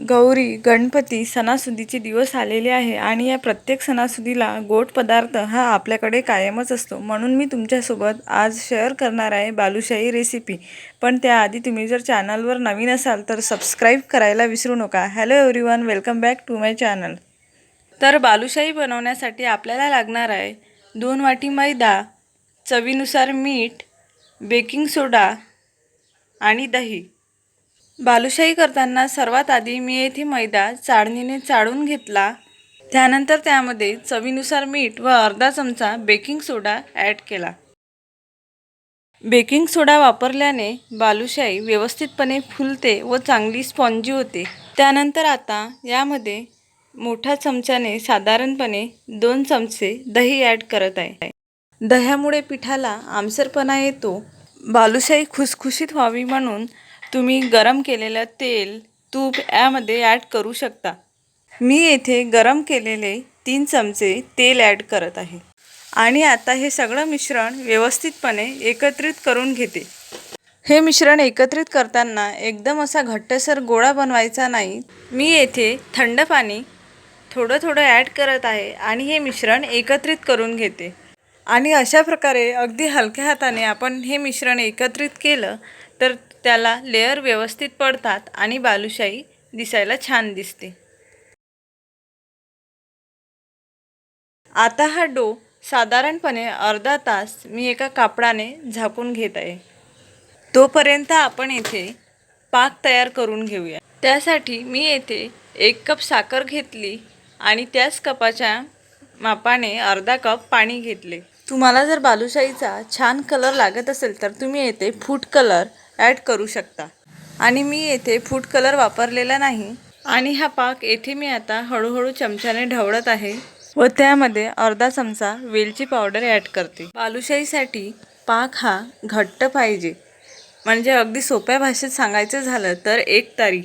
गौरी गणपती सणासुदीचे दिवस आलेले आहे आणि या प्रत्येक सणासुदीला गोड पदार्थ हा आपल्याकडे कायमच असतो. म्हणून मी तुमच्यासोबत आज शेअर करणार आहे बालुशाही रेसिपी पण त्याआधी तुम्ही जर चॅनलवर नवीन असाल तर सबस्क्राईब करायला विसरू नका. Hello everyone welcome back to my channel तर बालुशाही बनवण्यासाठी आपल्याला लागणार आहे दोन वाटी मैदा चवीनुसार मीठ बेकिंग सोडा आणि दही. बालुशाही करताना सर्वात आधी मी येथे मैदा चाळणीने चाळून घेतला. त्यानंतर त्यामध्ये चवीनुसार मीठ व अर्धा चमचा बेकिंग सोडा ॲड केला. बेकिंग सोडा वापरल्याने बालुशाही व्यवस्थितपणे फुलते व चांगली स्पॉन्जी होते. त्यानंतर आता यामध्ये मोठ्या चमच्याने साधारणपणे दोन चमचे दही ॲड करत आहे. दह्यामुळे पिठाला आमसरपणा येतो. बालुशाही खुसखुशीत व्हावी म्हणून तुम्ही गरम केलेलं तेल तूप यामध्ये ॲड करू शकता. मी येथे गरम केलेले तीन चमचे तेल ॲड करत आहे. आणि आता हे सगळं मिश्रण व्यवस्थितपणे एकत्रित करून घेते. हे मिश्रण एकत्रित करताना एकदम असा घट्टसर गोळा बनवायचा नाही. मी येथे थंड पाणी थोडं थोडं ॲड करत आहे आणि हे मिश्रण एकत्रित करून घेते. आणि अशा प्रकारे अगदी हलक्या हाताने आपण हे मिश्रण एकत्रित केलं तर त्याला लेअर व्यवस्थित पडतात आणि बालुशाही दिसायला छान दिसते. आता हा डो साधारणपणे अर्धा तास मी एका कापडाने झाकून घेत आहे. तोपर्यंत आपण येथे पाक तयार करून घेऊया. त्यासाठी मी येथे एक कप साखर घेतली आणि त्याच कपाच्या मापाने अर्धा कप पाणी घेतले. तुम्हाला जर बालुशाहीचा छान कलर लागत असेल तर तुम्ही येथे फूड कलर ॲड करू शकता. आणि मी येथे फूड कलर वापरलेला नाही. आणि हा पाक येथे मी आता हळूहळू चमच्याने ढवळत आहे व त्यामध्ये अर्धा चमचा वेलची पावडर ॲड करते. बालुशाहीसाठी पाक हा घट्ट पाहिजे. म्हणजे अगदी सोप्या भाषेत सांगायचं झालं तर एक तारी.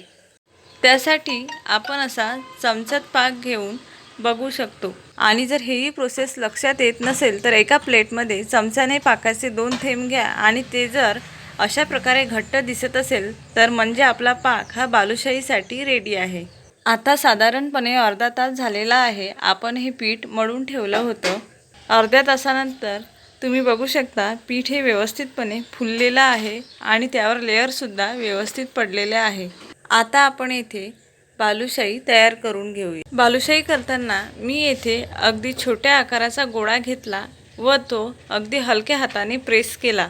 त्यासाठी आपण असा चमच्यात पाक घेऊन बघू शकतो. आणि जर हेही प्रोसेस लक्षात येत नसेल तर एका प्लेटमध्ये चमच्याने पाकाचे दोन थेंब घ्या आणि ते जर अशा प्रकारे घट्ट दिसत असेल तर म्हणजे आपला पाक हा बालुशाहीसाठी रेडी आहे. आता साधारणपणे अर्धा तास झालेला आहे आपण हे पीठ मळून ठेवलं होतं. अर्ध्या तासानंतर तुम्ही बघू शकता पीठ हे व्यवस्थितपणे फुललेलं आहे आणि त्यावर लेअरसुद्धा व्यवस्थित पडलेले आहे. आता आपण येथे बालुशाही तयार करून घेऊया. बालुशाही करताना मी येथे अगदी छोट्या आकाराचा गोळा घेतला व तो अगदी हलक्या हाताने प्रेस केला.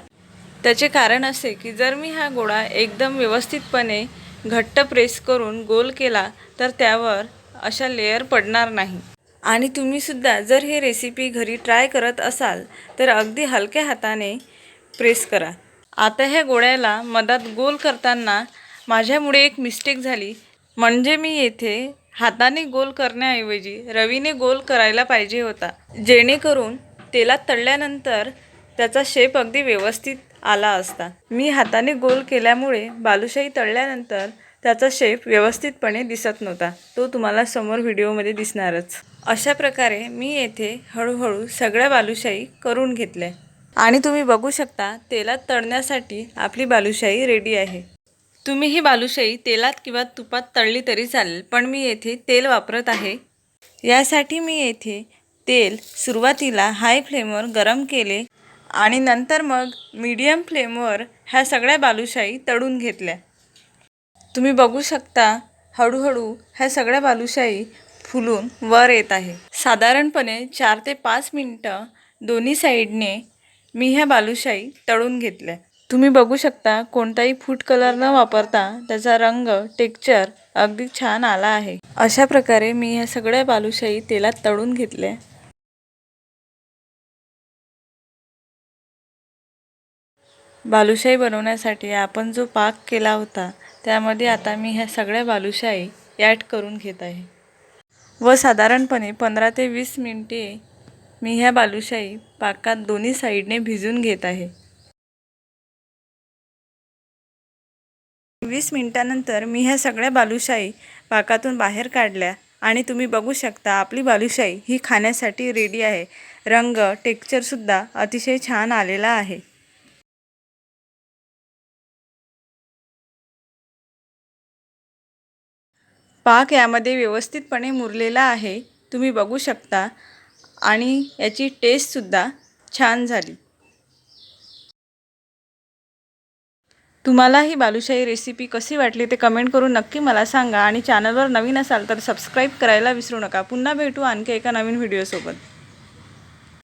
त्याचे कारण असे की जर मी हा गोळा एकदम व्यवस्थितपणे घट्ट प्रेस करून गोल केला तर त्यावर अशा लेअर पडणार नाही. आणि तुम्हीसुद्धा जर ही रेसिपी घरी ट्राय करत असाल तर अगदी हलक्या हाताने प्रेस करा. आता ह्या गोळ्याला मधात गोल करताना माझ्यामुळे एक मिस्टेक झाली. म्हणजे मी येथे हाताने गोल करण्याऐवजी रवीने गोल करायला पाहिजे होता. जेणेकरून तेलात तळल्यानंतर त्याचा शेप अगदी व्यवस्थित आला असता. मी हाताने गोल केल्यामुळे बालुशाही तळल्यानंतर त्याचा शेप व्यवस्थितपणे दिसत नव्हता. तो तुम्हाला समोर व्हिडिओमध्ये दिसणारच. अशा प्रकारे मी येथे हळूहळू सगळ्या बालुशाही करून घेतल्या. आणि तुम्ही बघू शकता तेलात तळण्यासाठी आपली बालुशाही रेडी आहे. तुम्ही ही बालुशाही तेलात किंवा तुपात तळली तरी चालेल पण मी येथे तेल वापरत आहे. यासाठी मी येथे तेल सुरुवातीला हाय फ्लेमवर गरम केले आणि नंतर मग मीडियम फ्लेमवर ह्या सगळ्या बालुशाही तळून घेतल्या. तुम्ही बघू शकता हळूहळू ह्या सगळ्या बालुशाही फुलून वर येत आहे. साधारणपणे चार ते पाच मिनटं दोन्ही साईडने मी ह्या बालुशाही तळून घेतल्या. तुम्ही बघू शकता कोणताही फूड कलर न वापरता त्याचा रंग टेक्चर अगदी छान आला आहे. अशा प्रकारे मी ह्या सगळ्या बालुशाही तेलात तळून घेतल्या. बालुशाही बनवण्यासाठी आपण जो पाक केला होता त्यामध्ये आता मी ह्या सगळ्या बालुशाही ॲड करून घेत आहे. व साधारणपणे पंधरा ते वीस मिनटे मी ह्या बालुशाही पाकात दोन्ही साईडने भिजून घेत आहे. वीस मिनटानंतर मी ह्या सगळ्या बालुशाही पाकातून बाहेर काढल्या आणि तुम्ही बघू शकता आपली बालुशाही ही खाण्यासाठी रेडी आहे. रंग टेक्चरसुद्धा अतिशय छान आलेला आहे. पाक यामध्ये व्यवस्थितपणे मुरलेला आहे. तुम्ही बघू शकता. आणि याची टेस्टसुद्धा छान झाली. तुम्हाला ही बालुशाही रेसिपी कशी वाटली ते कमेंट करून नक्की मला सांगा. आणि चॅनलवर नवीन असाल तर सबस्क्राईब करायला विसरू नका. पुन्हा भेटू आणखी एका नवीन व्हिडिओसोबत